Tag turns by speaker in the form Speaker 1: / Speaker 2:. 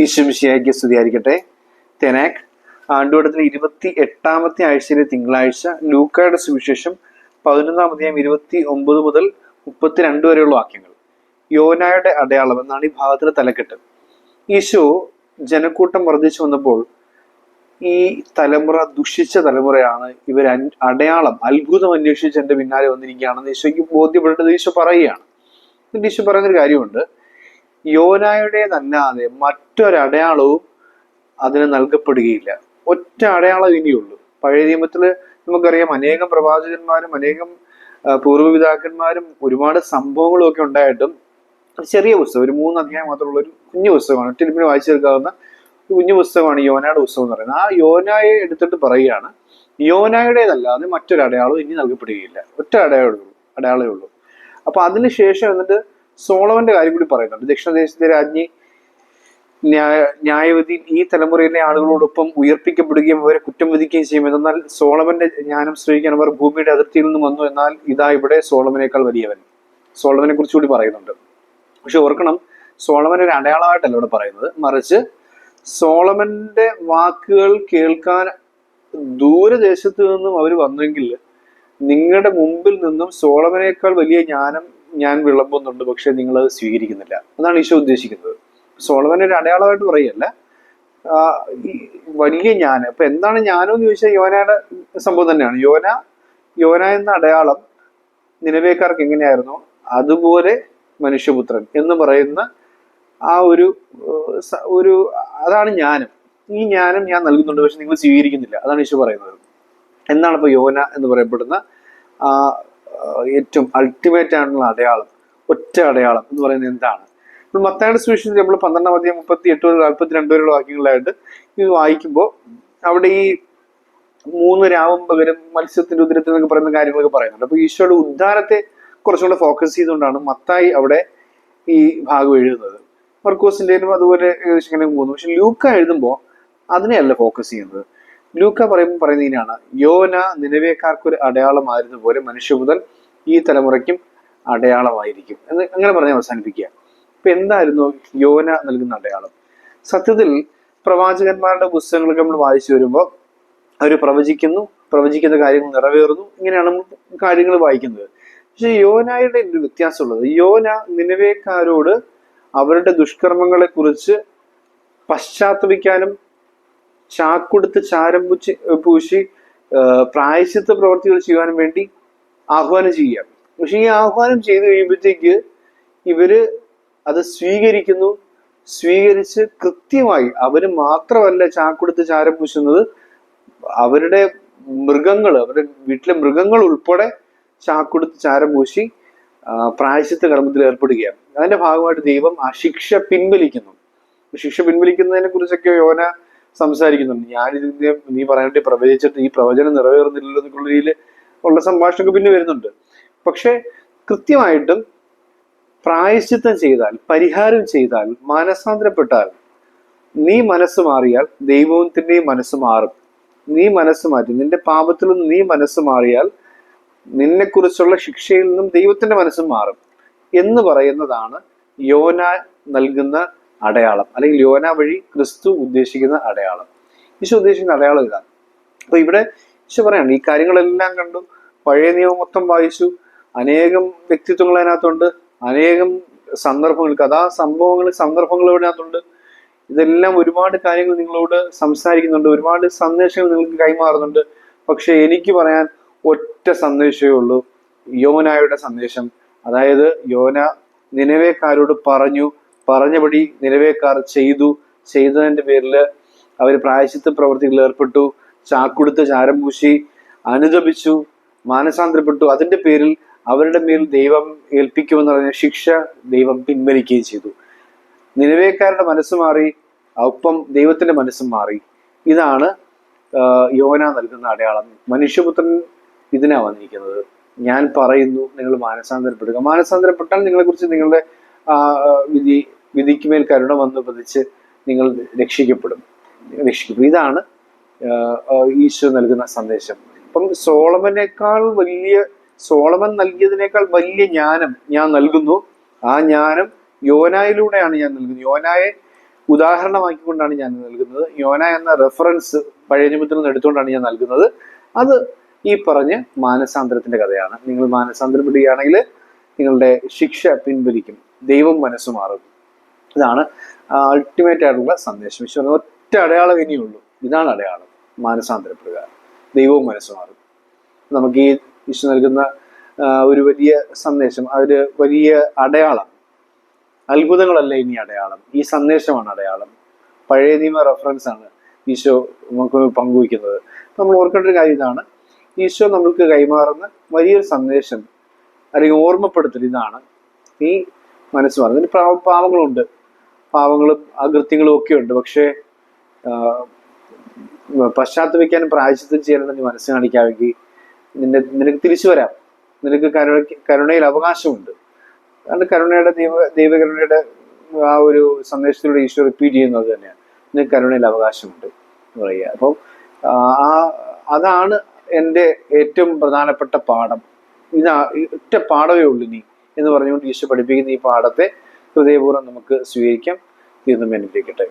Speaker 1: ഈശ്വമിശിയായിക്ക് സ്തുതിയായിരിക്കട്ടെ. തെനാക് ആണ്ടുവടത്തിന് ഇരുപത്തി എട്ടാമത്തെ ആഴ്ചയിലെ തിങ്കളാഴ്ച ലൂക്കയുടെ സുവിശേഷം പതിനൊന്നാം അധ്യായം ഇരുപത്തി ഒമ്പത് മുതൽ മുപ്പത്തിരണ്ട് വരെയുള്ള വാക്യങ്ങൾ. യോനായുടെ അടയാളം എന്നാണ് ഈ ഭാഗത്തിലെ തലക്കെട്ട്. ഈശോ ജനക്കൂട്ടം വർദ്ധിച്ചു വന്നപ്പോൾ ഈ തലമുറ ദുഷിച്ച തലമുറയാണ് ഇവർ അടയാളം അത്ഭുതം അന്വേഷിച്ച് എന്റെ പിന്നാലെ വന്നിരിക്കുകയാണെന്ന് ഈശോയ്ക്ക് ബോധ്യപ്പെട്ടത് ഈശോ പറയുകയാണ്. എന്നിട്ട് ഈശോ പറയുന്നൊരു കാര്യമുണ്ട്. യോനായുടേതല്ലാതെ മറ്റൊരടയാളവും അതിന് നൽകപ്പെടുകയില്ല. ഒറ്റ അടയാളം ഇനിയുള്ളൂ. പഴയ നിയമത്തിൽ നമുക്കറിയാം അനേകം പ്രവാചകന്മാരും അനേകം പൂർവപിതാക്കന്മാരും ഒരുപാട് സംഭവങ്ങളും ഒക്കെ ഉണ്ടായിട്ടും ചെറിയ പുസ്തകം ഒരു മൂന്ന് അധ്യായം മാത്രമുള്ള ഒരു കുഞ്ഞു പുസ്തകമാണ് ഒറ്റ വായിച്ചെടുക്കാവുന്ന ഒരു കുഞ്ഞു പുസ്തകമാണ് യോനയുടെ പുസ്തകം എന്ന് പറയുന്നത്. ആ യോനായെ എടുത്തിട്ട് പറയുകയാണ് യോനായുടേതല്ലാതെ മറ്റൊരു അടയാളവും ഇനി നൽകപ്പെടുകയില്ല. ഒറ്റ അടയാളമേ ഉള്ളൂ അടയാളമേ ഉള്ളൂ. അപ്പൊ അതിനുശേഷം എന്നിട്ട് സോളവന്റെ കാര്യം കൂടി പറയുന്നുണ്ട്. ദക്ഷിണദേശത്തെ രാജ്ഞി ന്യായ ന്യായവിധി ഈ തലമുറയിലെ ആളുകളോടൊപ്പം ഉയർപ്പിക്കപ്പെടുകയും അവരെ കുറ്റം വിധിക്കുകയും ചെയ്യും. എന്നാൽ സോളമന്റെ ജ്ഞാനം ശ്രമിക്കാൻ അവർ ഭൂമിയുടെ അതിർത്തിയിൽ നിന്ന് വന്നു എന്നാൽ ഇതാ ഇവിടെ സോളമനേക്കാൾ വലിയവൻ. സോളമനെ കുറിച്ച് കൂടി പറയുന്നുണ്ട്. പക്ഷെ ഓർക്കണം സോളമൻ ഒരു അടയാളമായിട്ടല്ല ഇവിടെ പറയുന്നത്. മറിച്ച് സോളമന്റെ വാക്കുകൾ കേൾക്കാൻ ദൂരദേശത്ത് നിന്നും അവർ വന്നെങ്കിൽ നിങ്ങളുടെ മുമ്പിൽ നിന്നും സോളമനേക്കാൾ വലിയ ജ്ഞാനം ഞാൻ വിളമ്പുന്നുണ്ട് പക്ഷെ നിങ്ങൾ അത് സ്വീകരിക്കുന്നില്ല. എന്നാണ് ഈശോ ഉദ്ദേശിക്കുന്നത്. സോളവൻ ഒരു അടയാളമായിട്ട് പറയല്ല വലിയ ഞാൻ അപ്പൊ എന്താണ് ഞാനോ എന്ന് ചോദിച്ചാൽ യോനയുടെ സംഭവം തന്നെയാണ്. യോന യോന എന്ന അടയാളം നിലവേക്കാർക്ക് എങ്ങനെയായിരുന്നു? അതുപോലെ മനുഷ്യപുത്രൻ എന്ന് പറയുന്ന ആ ഒരു ഒരു അതാണ് ജ്ഞാനം ഈ ജ്ഞാനം ഞാൻ നൽകുന്നുണ്ട് പക്ഷെ നിങ്ങൾ സ്വീകരിക്കുന്നില്ല. അതാണ് ഈശോ പറയുന്നത്. എന്താണ് ഇപ്പൊ യോന എന്ന് പറയപ്പെടുന്ന ആ, ഏറ്റവും അൾട്ടിമേറ്റ് ആയിട്ടുള്ള അടയാളം ഒറ്റ അടയാളം എന്ന് പറയുന്നത് എന്താണ്? മത്തായുടെ സുവിശേഷത്തിൽ നമ്മൾ പന്ത്രണ്ടാം മതി മുപ്പത്തി എട്ട് മുതൽ നാൽപ്പത്തി രണ്ട് വരെയുള്ള വാക്യങ്ങളായിട്ട് ഇത് വായിക്കുമ്പോൾ അവിടെ ഈ മൂന്ന് രാവും പകരം മത്സ്യത്തിന്റെ ഉദരത്തിൽ എന്നൊക്കെ പറയുന്ന കാര്യങ്ങളൊക്കെ പറയുന്നുണ്ട്. അപ്പൊ ഈശോയുടെ ഉദ്ധാരത്തെ കുറച്ചുകൂടെ ഫോക്കസ് ചെയ്തുകൊണ്ടാണ് മത്തായി അവിടെ ഈ ഭാഗം എഴുതുന്നത്. മർക്കോസിന്റെയും അതുപോലെ ഏകദേശം ഇങ്ങനെ പോകുന്നു. പക്ഷെ ലൂക്ക എഴുതുമ്പോൾ അതിനെയല്ല ഫോക്കസ് ചെയ്യുന്നത്. ലൂക്ക പറയുമ്പോൾ പറയുന്നതിനാണ് യോന നിലവേക്കാർക്കൊരു അടയാളമായിരുന്നു പോലെ മനുഷ്യ മുതൽ ഈ തലമുറയ്ക്കും അടയാളമായിരിക്കും. എന്ന് അങ്ങനെ പറഞ്ഞ് അവസാനിപ്പിക്കുക. ഇപ്പൊ എന്തായിരുന്നു യോന നൽകുന്ന അടയാളം? സത്യത്തിൽ പ്രവാചകന്മാരുടെ പുസ്തകങ്ങളൊക്കെ നമ്മൾ വായിച്ചു വരുമ്പോൾ അവർ പ്രവചിക്കുന്നു പ്രവചിക്കുന്ന കാര്യങ്ങൾ നിറവേറുന്നു ഇങ്ങനെയാണ് നമ്മൾ കാര്യങ്ങൾ വായിക്കുന്നത്. പക്ഷെ യോനായുടെ ഒരു വ്യത്യാസമുള്ളത്. യോന നിലവേക്കാരോട് അവരുടെ ദുഷ്കർമ്മങ്ങളെ കുറിച്ച് പശ്ചാത്തപിക്കാനും ചാക്കൊടുത്ത് ചാരം പൂച്ച് പൂശി പ്രായശ്ചിത്ത പ്രവർത്തികൾ ചെയ്യാൻ വേണ്ടി ആഹ്വാനം ചെയ്യുക പക്ഷെ ഈ ആഹ്വാനം ചെയ്തു കഴിയുമ്പോഴത്തേക്ക് ഇവർ അത് സ്വീകരിക്കുന്നു. സ്വീകരിച്ച് കൃത്യമായി അവർ മാത്രമല്ല ചാക്കുടുത്ത് ചാരം പൂശുന്നത്. അവരുടെ മൃഗങ്ങൾ അവരുടെ വീട്ടിലെ മൃഗങ്ങൾ ഉൾപ്പെടെ ചാക്കുടുത്ത് ചാരം പൂശി പ്രായശ്ചിത്ത കർമ്മത്തിൽ ഏർപ്പെടുകയാണ്. അതിന്റെ ഭാഗമായിട്ട് ദൈവം ആ ശിക്ഷ പിൻവലിക്കുന്നു. ശിക്ഷ പിൻവലിക്കുന്നതിനെ കുറിച്ചൊക്കെ യോന സംസാരിക്കുന്നുണ്ട്. ഞാനിതിന്റെ നീ പറയാനായിട്ട് പ്രവചിച്ചിട്ട് ഈ പ്രവചനം നിറവേറുന്നില്ലല്ലോ എന്നുള്ള രീതിയിൽ ഉള്ള സംഭാഷണമൊക്കെ പിന്നെ വരുന്നുണ്ട്. പക്ഷേ കൃത്യമായിട്ടും പ്രായശ്ചിത്തം ചെയ്താൽ പരിഹാരം ചെയ്താൽ മാനസാന്തരപ്പെട്ടാൽ നീ മനസ്സ് മാറിയാൽ ദൈവത്തിന്റെയും മനസ്സ് മാറും. നീ മനസ്സ് മാറ്റി നിന്റെ പാപത്തിൽ നിന്ന് നീ മനസ്സ് മാറിയാൽ നിന്നെക്കുറിച്ചുള്ള ശിക്ഷയിൽ നിന്നും ദൈവത്തിന്റെ മനസ്സും മാറും എന്ന് പറയുന്നതാണ് യോന നൽകുന്ന അടയാളം അല്ലെങ്കിൽ യോന വഴി ക്രിസ്തു ഉദ്ദേശിക്കുന്ന അടയാളം. ഈശോ ഉദ്ദേശിക്കുന്ന അടയാളം ഇതാണ്. അപ്പൊ ഇവിടെ ഈശോ പറയാണ് ഈ കാര്യങ്ങളെല്ലാം കണ്ടു പഴയ നിയമം മൊത്തം വായിച്ചു അനേകം വ്യക്തിത്വങ്ങൾ അതിനകത്തുണ്ട് അനേകം സന്ദർഭങ്ങൾ കഥാ സംഭവങ്ങൾ സന്ദർഭങ്ങൾ ഇതിനകത്തുണ്ട് ഇതെല്ലാം ഒരുപാട് കാര്യങ്ങൾ നിങ്ങളോട് സംസാരിക്കുന്നുണ്ട് ഒരുപാട് സന്ദേശങ്ങൾ നിങ്ങൾക്ക് കൈമാറുന്നുണ്ട്. പക്ഷെ എനിക്ക് പറയാൻ ഒറ്റ സന്ദേശമേ ഉള്ളൂ യോനായുടെ സന്ദേശം. അതായത് യോന നിലവേക്കാരോട് പറഞ്ഞു പറഞ്ഞപടി നിലവേക്കാർ ചെയ്തു. ചെയ്തതിന്റെ പേരിൽ അവർ പ്രായശിത്ത പ്രവർത്തികളിൽ ഏർപ്പെട്ടു. ചാക്കുടുത്ത് ചാരം പൂശി അനുദപിച്ചു മാനസാന്തരപ്പെട്ടു. അതിന്റെ പേരിൽ അവരുടെ മേൽ ദൈവം ഏൽപ്പിക്കുമെന്ന് പറഞ്ഞ ശിക്ഷ ദൈവം പിൻവലിക്കുകയും ചെയ്തു. നിലവേക്കാരുടെ മനസ്സ് മാറി ഒപ്പം ദൈവത്തിന്റെ മനസ്സും മാറി. ഇതാണ് യോന നൽകുന്ന അടയാളം. മനുഷ്യപുത്രൻ ഇതിനാ വന്നിരിക്കുന്നത്. ഞാൻ പറയുന്നു നിങ്ങൾ മാനസാന്തരപ്പെടുക. മാനസാന്തരപ്പെട്ടാൽ നിങ്ങളെക്കുറിച്ച് നിങ്ങളുടെ ആ, വിധി വിധിക്ക് മേൽ കരുണ വന്ന് പതിച്ച് നിങ്ങൾ രക്ഷിക്കപ്പെടും. രക്ഷിക്കപ്പെടും. ഇതാണ് ഈശോ നൽകുന്ന സന്ദേശം. അപ്പം സോളമനേക്കാൾ വലിയ സോളമൻ നൽകിയതിനേക്കാൾ വലിയ ജ്ഞാനം ഞാൻ നൽകുന്നു. ആ ജ്ഞാനം യോനായിലൂടെയാണ് ഞാൻ നൽകുന്നത്. യോനായെ ഉദാഹരണമാക്കിക്കൊണ്ടാണ് ഞാൻ നൽകുന്നത്. യോന എന്ന റെഫറൻസ് പഴയ നിമിത്തിൽ നിന്ന് എടുത്തുകൊണ്ടാണ് ഞാൻ നൽകുന്നത്. അത് ഈ പറഞ്ഞ മാനസാന്തരത്തിന്റെ കഥയാണ്. നിങ്ങൾ മാനസാന്തരപ്പെടുകയാണെങ്കിൽ നിങ്ങളുടെ ശിക്ഷ പിൻവലിക്കും. ദൈവം മനസ്സ് മാറും. ഇതാണ് അൾട്ടിമേറ്റ് ആയിട്ടുള്ള സന്ദേശം. വിശ്വാസം ഒറ്റ അടയാളം ഇനിയുള്ളൂ. ഇതാണ് അടയാളം. മാനസാന്തരപ്പെടുക. ദൈവവും മനസ്സ് മാറും. നമുക്ക് ഈ വിശ്വ നൽകുന്ന ഒരു വലിയ സന്ദേശം അതൊരു വലിയ അടയാളം. അത്ഭുതങ്ങളല്ല ഇനി അടയാളം. ഈ സന്ദേശമാണ് അടയാളം. പഴയ നിയമ റെഫറൻസ് ആണ് ഈശോ നമുക്ക് പങ്കുവയ്ക്കുന്നത്. നമ്മൾ ഓർക്കേണ്ട ഒരു കാര്യം ഇതാണ്. ഈശോ നമ്മൾക്ക് കൈമാറുന്ന വലിയൊരു സന്ദേശം അല്ലെങ്കിൽ ഓർമ്മപ്പെടുത്തൽ ഇതാണ്. ഈ മനസ്സ് മാറുന്നത് പാവ പാവങ്ങളുണ്ട്. പാവങ്ങളും അകൃത്യങ്ങളും ഒക്കെ ഉണ്ട്. പക്ഷേ പശ്ചാത്തപിക്കാനും പ്രായശ്ചിത്തം ചെയ്യാനും നീ മനസ്സ് കാണിക്കാമെങ്കിൽ നിന്നെ നിനക്ക് തിരിച്ചു വരാം. നിനക്ക് കരുണ കരുണയിൽ അവകാശമുണ്ട്. അതുകൊണ്ട് കരുണയുടെ ദൈവ ദൈവകരുണയുടെ ആ ഒരു സന്ദേശത്തിലൂടെ ഈശോ റിപ്പീറ്റ് ചെയ്യുന്നത് തന്നെയാണ്. നിനക്ക് കരുണയിൽ അവകാശമുണ്ട് എന്ന് പറയുക. അപ്പം ആ- അതാണ് എന്റെ ഏറ്റവും പ്രധാനപ്പെട്ട പാഠം. ഇതാ ഒറ്റ പാഠമേ ഉള്ളൂ നീ എന്ന് പറഞ്ഞുകൊണ്ട് ഈശോ പഠിപ്പിക്കുന്ന ഈ പാഠത്തെ ഹൃദയപൂർവം നമുക്ക് സ്വീകരിക്കാം. ഇന്നും അനുഗ്രഹിക്കട്ടെ